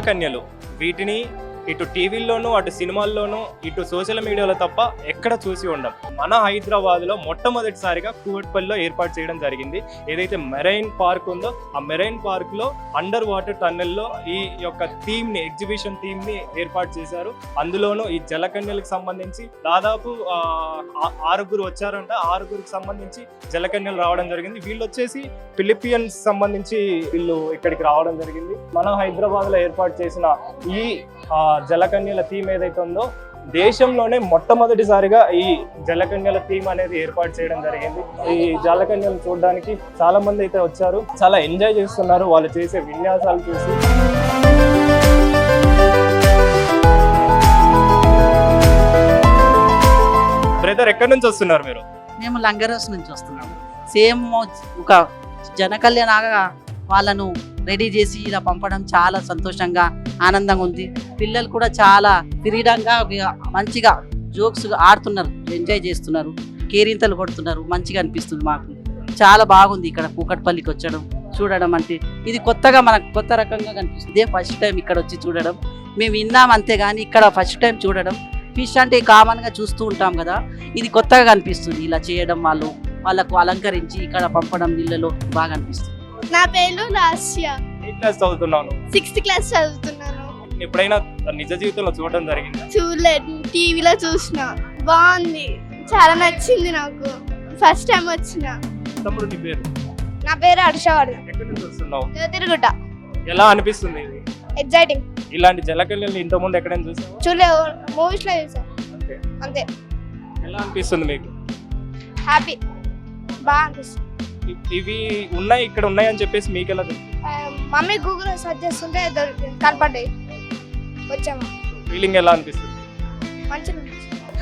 జలకన్యలు వీటిని ఇటు టీవీల్లోనూ అటు సినిమాల్లోనూ ఇటు సోషల్ మీడియాలో తప్ప ఎక్కడ చూసి ఉండం. మన హైదరాబాద్లో మొట్టమొదటిసారిగా కూవట్పల్లిలో ఏర్పాటు చేయడం జరిగింది. ఏదైతే మెరైన్ పార్క్ ఉందో ఆ మెరైన్ పార్క్లో అండర్ వాటర్ టన్నెల్లో ఈ యొక్క థీమ్ని ఎగ్జిబిషన్ థీమ్ని ఏర్పాటు చేశారు. అందులోనూ ఈ జలకన్యలకు సంబంధించి దాదాపు ఆరుగురు వచ్చారంట. ఆరుగురికి సంబంధించి జలకన్యలు రావడం జరిగింది. వీళ్ళు వచ్చేసి ఫిలిపియన్స్ సంబంధించి వీళ్ళు ఇక్కడికి రావడం జరిగింది. మన హైదరాబాద్లో ఏర్పాటు చేసిన ఈ జలకన్యల థీమ్ ఏదైతే ఉందో దేశంలోనే మొట్టమొదటిసారిగా ఈ జలకన్యల థీమ్ అనేది ఏర్పాటు చేయడం జరిగింది. ఈ జలకన్యలు చూడడానికి చాలా మంది అయితే వచ్చారు. చాలా ఎంజాయ్ చేస్తున్నారు. వాళ్ళు చేసే విన్యాసాలు చూసి. బ్రదర్ ఎక్కడి నుంచి వస్తున్నారు మీరు? మేము లంగరోస్ నుంచి వస్తున్నాము. సేమ్ ఒక జనకళ్యాణగా వాళ్ళను రెడీ చేసి ఇలా పంపడం చాలా సంతోషంగా ఆనందంగా ఉంది. పిల్లలు కూడా చాలా ఫ్రీడంగా మంచిగా జోక్స్ ఆడుతున్నారు ఎంజాయ్ చేస్తున్నారు కేరింతలు కొడుతున్నారు మంచిగా అనిపిస్తుంది మాకు. చాలా బాగుంది ఇక్కడ కూకట్పల్లికి వచ్చడం చూడడం అంటే. ఇది కొత్తగా మనకు కొత్త రకంగా కనిపిస్తుంది. ఫస్ట్ టైం ఇక్కడ వచ్చి చూడడం. మేము విన్నాం అంతే కానీ ఇక్కడ ఫస్ట్ టైం చూడడం. ఫిష్ అంటే కామన్గా చూస్తూ ఉంటాం కదా. ఇది కొత్తగా కనిపిస్తుంది. ఇలా చేయడం వాళ్ళు వాళ్ళకు అలంకరించి ఇక్కడ పంపడం నీళ్ళలో బాగా అనిపిస్తుంది. నా పేరు లాస్య. క్లాస్ చదువుతున్నాను. సిక్స్త్ క్లాస్ చదువుతున్నాను. ఎప్పుడైనా నిజ జీవితంలో చూడడం జరిగింది? చూడలేదు టీవీలో చూసిన. బాగుంది చాలా నచ్చింది నాకు. ఫస్ట్ టైం వచ్చిన. తమ్ముడు నీ పేరు? నా పేరు హర్షవర్ధన్ ఎక్కడి నుంచి వస్తున్నావు? తిరుగుట ఎలా అనిపిస్తుంది ఇది? ఎగ్జైటింగ్ ఇలాంటి జలకల్యాలు ఇంతకుముందు ఎక్కడైనా చూసావా? చూడలేదు మూవీస్లో చూసా. అంతే. అంతే. ఎలా అనిపిస్తుంది మీకు? హ్యాపీ బాగా అనిపిస్తుంది. ఇవి ఉన్నాయి ఇక్కడ ఉన్నాయి అని చెప్పేసి మీకు ఎలా తెలుసు? మమ్మీ గూగుల్ సెర్చ్ చేస్తుంటే దొరికి కనపడ్డాయి. వచ్చాము. ఫీలింగ్ ఎలా అనిపిస్తుంది? మంచిగా ఉంది.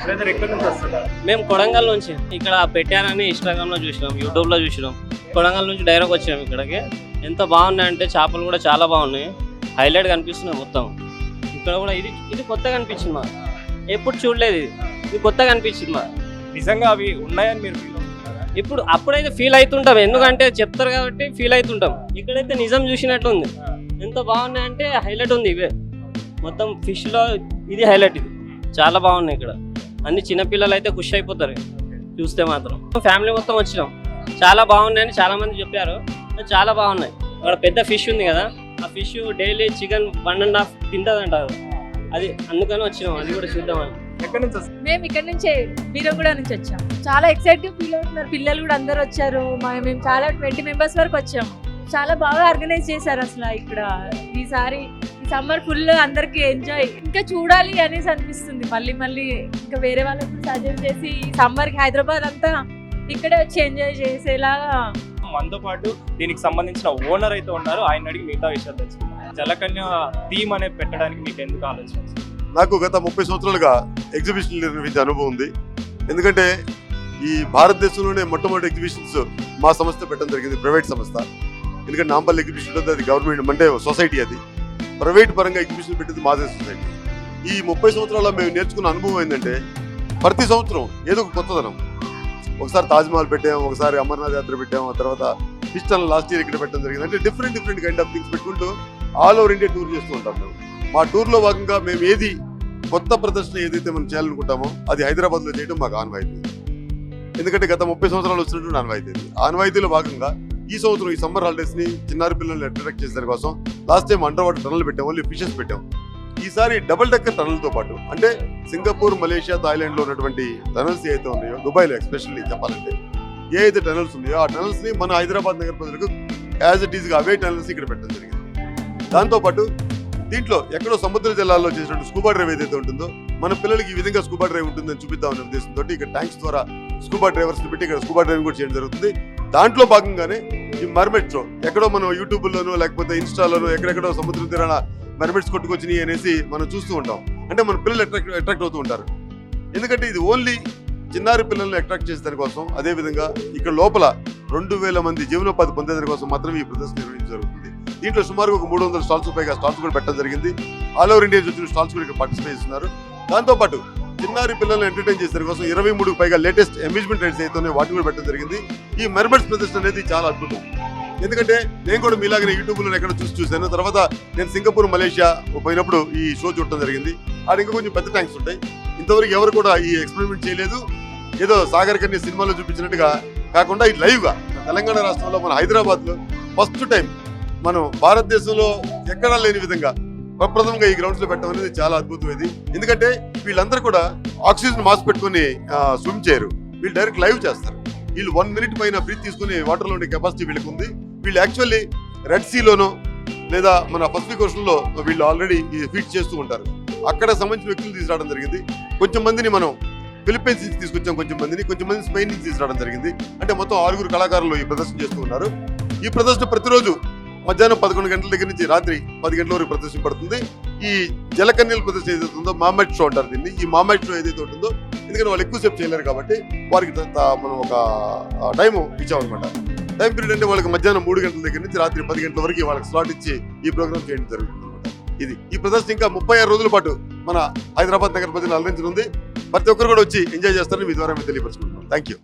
బ్రదర్ ఎక్కడి నుంచి వస్తున్నారు? మేము కొడంగల్ నుంచి. ఇక్కడ పెట్టారని ఇన్స్టాగ్రామ్లో చూసినాం యూట్యూబ్లో చూసినాం. కొడంగల్ నుంచి డైరెక్ట్ వచ్చాము ఇక్కడికి. ఎంత బాగున్నాయి అంటే చేపలు కూడా చాలా బాగున్నాయి. హైలైట్ కనిపిస్తున్నాయి మొత్తం. ఇక్కడ కూడా ఇది ఇది కొత్తగా అనిపించింది మా ఎప్పుడు చూడలేదు ఇది. ఇది కొత్తగా అనిపించింది మా నిజంగా అవి ఉన్నాయని మీరు ఇప్పుడు అప్పుడైతే ఫీల్ అవుతుంటాం. ఎందుకంటే చెప్తారు కాబట్టి ఫీల్ అవుతుంటాం. ఇక్కడైతే నిజం చూసినట్టు ఉంది ఎంత బాగున్నాయి అంటే హైలైట్ ఉంది ఇవే. మొత్తం ఫిష్లో ఇది హైలైట్ ఇది. చాలా బాగున్నాయి ఇక్కడ. అన్ని చిన్నపిల్లలు అయితే ఖుషి అయిపోతారు. చూస్తే మాత్రం. ఫ్యామిలీ మొత్తం వచ్చినాం. చాలా బాగున్నాయని చాలా మంది చెప్పారు. చాలా బాగున్నాయి. అక్కడ పెద్ద ఫిష్ ఉంది కదా. ఆ fish daily chicken one and half తింటదంటారు అది అందుకని వచ్చినాం. అది కూడా చూద్దామని. ఎక్కడి నుంచి వస్తున్నారు మేము ఇక్కడ నుంచే బీరంగూడ నుంచి వచ్చాం. చాలా ఎక్సైట్గా ఫీల్ అవుతున్నారు. పిల్లలు కూడా అందరు వచ్చారు. మా- మేము చాలా ట్వంటీ మెంబర్స్ వరకు వచ్చాము చాలా బాగా ఆర్గనైజ్ చేశారు అసలు ఇక్కడ. ఈసారి ఈ సమ్మర్ ఫుల్ అందరికి ఎంజాయ్ ఇంకా చూడాలి అనేసి అనిపిస్తుంది. మళ్ళీ మళ్ళీ ఇంకా వేరే వాళ్ళకి సజెస్ట్ చేసి ఈ సమ్మర్కి హైదరాబాద్ అంతా ఇక్కడే వచ్చి ఎంజాయ్ చేసేలాగా మనతో పాటు దీనికి సంబంధించిన ఓనర్ అయితే ఉన్నారు. ఆయన అడిగి మిగతా విషయాలు తెలుసుకుందాం. జలకన్య థీమ్ అనేది పెట్టడానికి మీకు ఎందుకు ఆలోచన? నాకు గత ముప్పై సంవత్సరాలుగా ఎగ్జిబిషన్ నిర్వహించే అనుభవం ఉంది. ఎందుకంటే ఈ భారతదేశంలోనే మొట్టమొదటి ఎగ్జిబిషన్స్ మా సంస్థ పెట్టడం జరిగింది ప్రైవేట్ సంస్థ. ఎందుకంటే నాంపల్లి ఎగ్జిబిషన్ ఉంటుంది అది గవర్నమెంట్ అంటే సొసైటీ అది. ప్రైవేట్ పరంగా ఎగ్జిబిషన్ పెట్టింది మాదే సొసైటీ. ఈ ముప్పై సంవత్సరాల్లో మేము నేర్చుకున్న అనుభవం ఏంటంటే ప్రతి సంవత్సరం ఏదో ఒక కొత్తదనం ఒకసారి తాజ్మహల్ పెట్టాం ఒకసారి అమర్నాథ్ యాత్ర పెట్టాము ఆ తర్వాత క్రిస్టల్ లాస్ట్ ఇయర్ ఇక్కడ పెట్టడం జరిగింది. అంటే different different kind of things పెట్టుకుంటూ ఆల్ ఓవర్ ఇండియా టూర్ చేస్తూ ఉంటాం మేము. మా టూర్లో భాగంగా మేము ఏది కొత్త ప్రదర్శన ఏదైతే మనం చేయాలనుకుంటామో అది హైదరాబాద్లో చేయడం మాకు ఆనవాయితీ. ఎందుకంటే గత ముప్పై సంవత్సరాలు వచ్చినటువంటి ఆనవాయితీ ఇది. ఆనవాయితీలో భాగంగా ఈ సంవత్సరం ఈ సమ్మర్ హాలిడేస్ని చిన్నారి పిల్లల్ని అట్రాక్ట్ చేసే కోసం last time under water tunnel పెట్టాం ఓన్లీ ఫిషెస్ పెట్టాం ఈసారి డబుల్ డెక్కర్ టనల్తో పాటు అంటే సింగపూర్ మలేషియా థాయిలాండ్లో ఉన్నటువంటి టనల్స్ ఏవైతే ఉన్నాయో దుబాయ్లో ఎస్పెషల్లీ చెప్పాలంటే ఏ అయితే టనల్స్ ఉన్నాయో ఆ టనల్స్ని మన హైదరాబాద్ నగర ప్రజలకు యాజ్ ఇట్ ఈస్గా అవే టనల్స్ ఇక్కడ పెట్టడం జరిగింది. దాంతోపాటు దీంట్లో ఎక్కడో సముద్ర జలాల్లో చేసినట్టు స్కూబా డ్రైవ్ ఏదైతే ఉంటుందో మన పిల్లలకి ఈ విధంగా స్కూబా డ్రైవ్ ఉంటుందని చూపిద్దామనే ఉద్దేశంతో ఇక్కడ ట్యాంక్స్ ద్వారా స్కూబా డ్రైవర్స్ పెట్టి ఇక్కడ స్కూబా డ్రైవింగ్ కూడా చేయడం జరుగుతుంది. దాంట్లో భాగంగానే ఈ మర్మెట్ షో ఎక్కడో మనం యూట్యూబ్ లోనో లేకపోతే ఇన్స్టాలోనో ఎక్కడెక్కడో సముద్ర తీరాన మర్మెట్స్ కొట్టుకొచ్చినాయి అనేసి మనం చూస్తూ ఉంటాం. అంటే మన పిల్లలు అట్రాక్ట్ అట్రాక్ట్ అవుతూ ఉంటారు. ఎందుకంటే ఇది ఓన్లీ చిన్నారి పిల్లల్ని అట్రాక్ట్ చేసే దానికోసం అదే విధంగా ఇక్కడ లోపల రెండు వేల మంది జీవనోపాధి పొందే దానికోసం మాత్రమే ఈ ప్రదర్శన నిర్వహించారు దీంట్లో సుమారు ఒక మూడు వందల స్టాల్స్ పైగా స్టాల్స్ కూడా పెట్టడం జరిగింది. ఆల్ ఓవర్ ఇండియా నుంచి వచ్చిన స్టాల్స్ కూడా ఇక్కడ పార్టిసిపేట్ చేస్తున్నారు. దాంతోపాటు చిన్నారి పిల్లల్ని ఎంటర్టైన్ చేసే కోసం ఇరవై మూడు పైగా లేటెస్ట్ అమ్యూజ్మెంట్ రైడ్స్ అయితే వాటిని కూడా పెట్టడం జరిగింది. ఈ మెర్మెడ్స్ ప్రదర్శన అనేది చాలా అద్భుతం. ఎందుకంటే నేను కూడా మీలాగనే యూట్యూబ్లో ఎక్కడ చూసి చూశాను. తర్వాత నేను సింగపూర్ మలేషియా పోయినప్పుడు ఈ షో చూడటం జరిగింది. ఆడ ఇంకా కొంచెం పెద్ద ట్యాంక్స్ ఉంటాయి. ఇంతవరకు ఎవరు కూడా ఈ ఎక్స్పెరిమెంట్ చేయలేదు. ఏదో సాగర్ కన్య సినిమాలో చూపించినట్టుగా కాకుండా ఇది లైవ్గా. తెలంగాణ రాష్ట్రంలో మన హైదరాబాద్లో ఫస్ట్ టైం మనం భారతదేశంలో ఎక్కడా లేని విధంగా ప్రప్రథమంగా ఈ గ్రౌండ్స్లో పెట్టడం అనేది చాలా అద్భుతం ఇది ఎందుకంటే వీళ్ళందరూ కూడా ఆక్సిజన్ మాస్క్ పెట్టుకుని స్విమ్ చేయరు. వీళ్ళు డైరెక్ట్ లైవ్ చేస్తారు. వీళ్ళు వన్ మినిట్ పైన బ్రీత్ తీసుకుని వాటర్లో ఉండే కెపాసిటీ వీళ్ళకి ఉంది వీళ్ళు యాక్చువల్లీ రెడ్ సీలోనో లేదా మన పసిఫిక్ ఓషన్లో వీళ్ళు ఆల్రెడీ ఫీట్ చేస్తూ ఉంటారు. అక్కడ సంబంధించిన వ్యక్తులు తీసుకురావడం జరిగింది. కొంచెం మందిని మనం ఫిలిప్పైన్స్ నుంచి తీసుకొచ్చాం కొంచెం మందిని. కొంచెం మంది స్పెయిన్ నుంచి తీసుకురావడం జరిగింది. అంటే మొత్తం ఆరుగురు కళాకారులు ఈ ప్రదర్శన చేస్తూ ఉన్నారు. ఈ ప్రదర్శన ప్రతిరోజు మధ్యాహ్నం పదకొండు గంటల దగ్గర నుంచి రాత్రి పది గంటల వరకు ప్రదర్శన పడుతుంది. ఈ జలకన్యల ప్రదర్శన ఏదైతే ఉందో మామైట్ షో అంటారు దీన్ని. ఈ మామెట్ షో ఏదైతే ఉంటుందో ఎందుకంటే వాళ్ళు ఎక్కువసేపు చేయలేరు కాబట్టి వారికి మనం ఒక టైం ఇచ్చామన్నమాట. టైం పీరియడ్ అంటే వాళ్ళకి మధ్యాహ్నం మూడు గంటల దగ్గర నుంచి రాత్రి పది గంటల వరకు వాళ్ళకి స్లాట్ ఇచ్చి ఈ ప్రోగ్రామ్ చేయడం జరుగుతుంది ఇది. ఈ ప్రదర్శన ఇంకా ముప్పై ఆరు రోజుల పాటు మన హైదరాబాద్ నగర ప్రజలు అలరించనుంది ప్రతి ఒక్కరు కూడా వచ్చి ఎంజాయ్ చేస్తారని మీ ద్వారా మేము తెలియపరచుకుంటున్నాం. Thank you